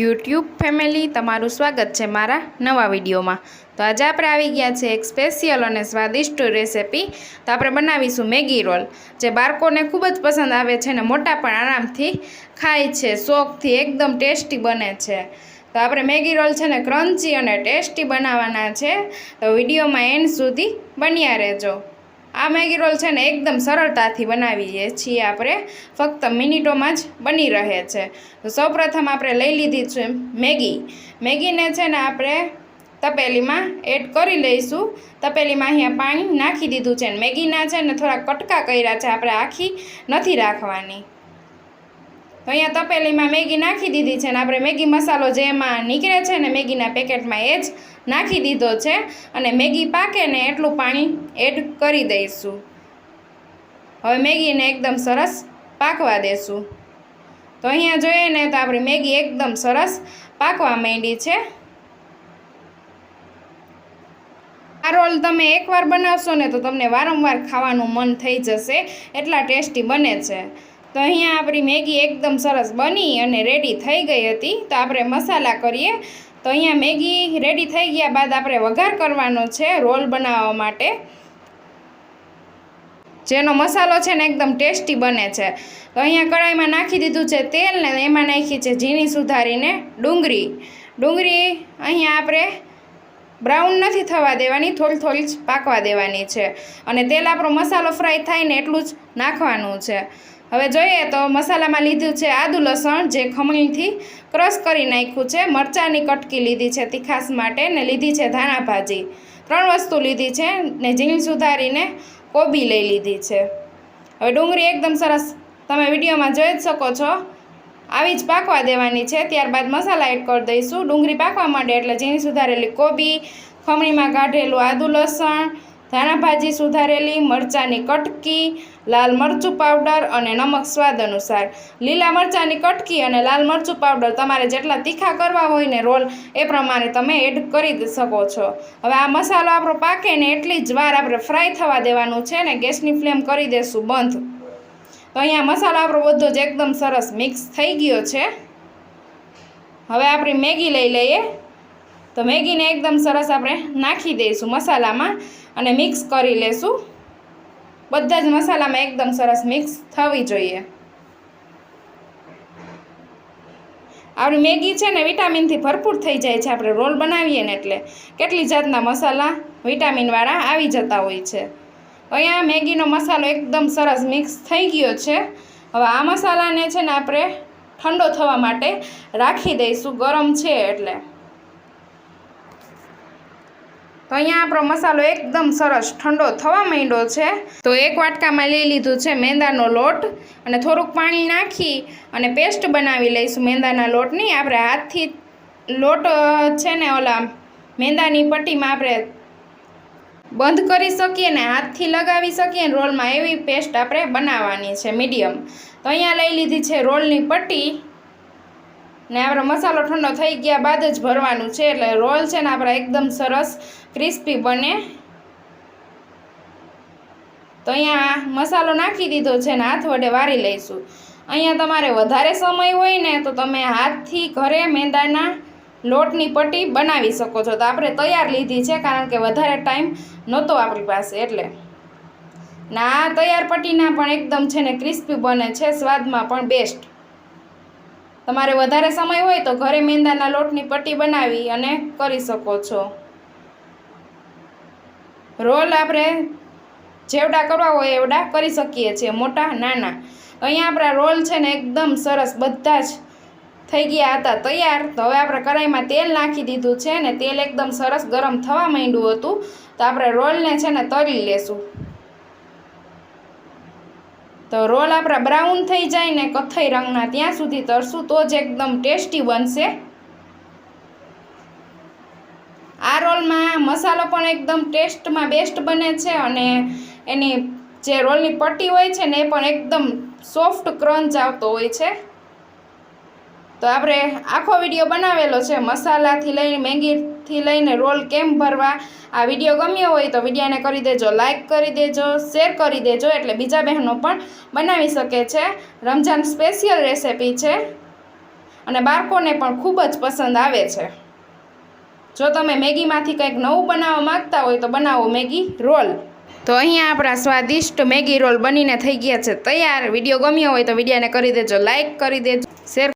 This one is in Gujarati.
યુટ્યુબ ફેમિલી, તમારું સ્વાગત છે મારા નવા વિડીયોમાં. તો આજે આપણે આવી ગયા છે એક સ્પેશિયલ અને સ્વાદિષ્ટ રેસિપી તો આપણે બનાવીશું મેગી રોલ, જે બાળકોને ખૂબ જ પસંદ આવે છે અને મોટા પણ આરામથી ખાય છે, શોખથી એકદમ ટેસ્ટી બને છે. તો આપણે મેગી રોલ છે ને ક્રન્ચી અને ટેસ્ટી બનાવવાના છે. તો વિડીયોમાં એન્ડ સુધી બન્યા રહેજો. આ મેગી રોલ છે ને એકદમ સરળતાથી બનાવીએ છીએ આપણે. ફક્ત મિનિટોમાં જ બની રહે છે. તો સૌપ્રથમ આપણે લઈ લીધી છે મેગી. મેગીને છે ને આપણે તપેલીમાં એડ કરી લઈશું. તપેલીમાં અહીંયા પાણી નાખી દીધું છે ને મેગીના છે ને થોડા કટકા કર્યા છે આપણે આખી નથી રાખવાની. તો અહીંયા તપેલીમાં મેગી નાખી દીધી છે ને આપણે મેગી મસાલો જે એમાં નીકળે છે ને મેગીના પેકેટમાં એ જ નાખી દીધો છે અને મેગી પાકે ને એટલું પાણી એડ કરી દઈશું. હવે મેગીને એકદમ સરસ પાકવા દેશું. તો અહીંયા જોઈએ ને તો આપણી મેગી એકદમ સરસ પાકવા માંડી છે. આ રોલ તમે એકવાર બનાવશો ને તો તમને વારંવાર ખાવાનું મન થઈ જશે, એટલા ટેસ્ટી બને છે. તો અહીંયા આપણી મેગી એકદમ સરસ બની અને રેડી થઈ ગઈ હતી. તો આપણે મસાલા કરીએ. તો અહીંયા મેગી રેડી થઈ ગયા બાદ આપણે વઘાર કરવાનો છે રોલ બનાવવા માટે. જેનો મસાલો છે ને એકદમ ટેસ્ટી બને છે. તો અહીંયા કડાઈમાં નાખી દીધું છે તેલ ને એમાં નાખી છે ઝીણી સુધારીને ડુંગળી. ડુંગળી અહીંયા આપણે બ્રાઉન નથી થવા દેવાની, થોડી થોડી પાકવા દેવાની છે. અને તેલ આપણો મસાલો ફ્રાય થાય ને એટલું જ નાખવાનું છે. હવે જોઈએ તો મસાલામાં લીધું છે આદુ લસણ, જે ખમણીથી ક્રશ કરી નાખ્યું છે. મરચાંની કટકી લીધી છે તીખાસ માટે ને લીધી છે ધાણા ભાજી. ત્રણ વસ્તુ લીધી છે ને ઝીણી સુધારીને કોબી લઈ લીધી છે. હવે ડુંગળી એકદમ સરસ તમે વિડીયોમાં જોઈ જ શકો છો. આવી જ પાકવા દેવાની છે. ત્યારબાદ મસાલા એડ કરી દઈશું. ડુંગળી પાકવા માંડે એટલે ઝીણી સુધારેલી કોબી, ખમણીમાં કાઢેલું આદુ લસણ ધાણા ભાજી સુધારેલી, મરચાંની કટકી, લાલ મરચું પાવડર અને નમક સ્વાદ અનુસાર. લીલા મરચાંની કટકી અને લાલ મરચું પાવડર તમારે જેટલા તીખા કરવા હોય ને રોલ, એ પ્રમાણે તમે એડ કરી શકો છો. હવે આ મસાલો આપણો પાકે ને એટલી જ વાર આપણે ફ્રાય થવા દેવાનું છે ને ગેસની ફ્લેમ કરી દેશું બંધ. તો અહીંયા મસાલો આપણો બધો જ એકદમ સરસ મિક્સ થઈ ગયો છે. હવે આપણી મેગી લઈ લઈએ. તો મેગીને એકદમ સરસ આપણે નાખી દઈશું મસાલામાં અને મિક્સ કરી લેશું. બધા જ મસાલામાં એકદમ સરસ મિક્સ થવી જોઈએ. આપણી મેગી છે ને વિટામિનથી ભરપૂર થઈ જાય છે, આપણે રોલ બનાવીએ ને એટલે કેટલી જાતના મસાલા વિટામિનવાળા આવી જતા હોય છે. અહીંયા મેગીનો મસાલો એકદમ સરસ મિક્સ થઈ ગયો છે. હવે આ મસાલાને છે ને આપણે ઠંડો થવા માટે રાખી દઈશું ગરમ છે એટલે. તો અહીંયા આપણો મસાલો એકદમ સરસ ઠંડો થવા માંડ્યો છે. તો એક વાટકામાં લઈ લીધું છે મેંદાનો લોટ અને થોડુંક પાણી નાખી અને પેસ્ટ બનાવી લઈશું મેંદાના લોટની. આપણે હાથથી લોટ છે ને ઓલા મેંદાની પટ્ટીમાં આપણે બંધ કરી શકીએ ને હાથથી લગાવી શકીએ ને રોલમાં એવી પેસ્ટ આપણે બનાવવાની છે મીડિયમ. તો અહીંયા લઈ લીધી છે રોલની પટ્ટી. ને આપણે મસાલો ઠંડો થઈ ગયા બાદ જ ભરવાનું છે એટલે રોલ છે ને આપણા એકદમ સરસ ક્રિસ્પી બને. તો અહીંયા મસાલો નાખી દીધો છે ને હાથ વડે વારી લઈશું. અહીંયા તમારે વધારે સમય હોય ને તો તમે હાથથી ઘરે મેંદાના લોટની પટ્ટી બનાવી શકો છો. તો આપણે તૈયાર લીધી છે કારણ કે વધારે ટાઈમ નહોતો આપણી પાસે એટલે. ના તૈયાર પટ્ટીના પણ એકદમ છે ને ક્રિસ્પી બને છે, સ્વાદમાં પણ બેસ્ટ તમારે વધારે સમય હોય તો ઘરે મેંદાના લોટની પટ્ટી બનાવી અને કરી શકો છો. રોલ આપણે જેવડા કરવા હોય એવડા કરી શકીએ છીએ, મોટા, નાના. અહીંયા આપણા રોલ છે ને એકદમ સરસ, બધા જ થઈ ગયા હતા તૈયાર. તો હવે આપણે કઢાઈમાં તેલ નાખી દીધું છે ને તેલ એકદમ સરસ ગરમ થવા માંડ્યું હતું. તો આપણે રોલને છે ને તળી લેશું. તો રોલ આપણા બ્રાઉન થઈ જાય ને કથ્થઈ રંગના ત્યાં સુધી તરશું તો જ એકદમ ટેસ્ટી બનશે. આ રોલમાં મસાલો પણ એકદમ ટેસ્ટમાં બેસ્ટ બને છે અને એની જે રોલની પટ્ટી હોય છે ને એ પણ એકદમ સોફ્ટ ક્રંચ આવતો હોય છે. તો આપણે આખો વીડિયો બનાવેલો છે. મસાલાથી લઈને, મેગીથી લઈને રોલ કેમ ભરવા આ વીડિયો ગમ્યો હોય તો વિડીયોને કરી દેજો લાઇક કરી દેજો, શેર કરી દેજો એટલે બીજા બહેનો પણ બનાવી શકે છે. રમજાન સ્પેશિયલ રેસિપી છે અને બાળકોને પણ ખૂબ જ પસંદ આવે છે. જો તમે મેગીમાંથી કંઈક નવું બનાવવા માંગતા હોય તો બનાવો મેગી રોલ. તો અહીંયા આપણા સ્વાદિષ્ટ મેગી રોલ બનીને થઈ ગયા છે. તૈયાર વીડિયો ગમ્યો હોય તો વિડીયોને કરી દેજો લાઇક કરી દેજો, શેર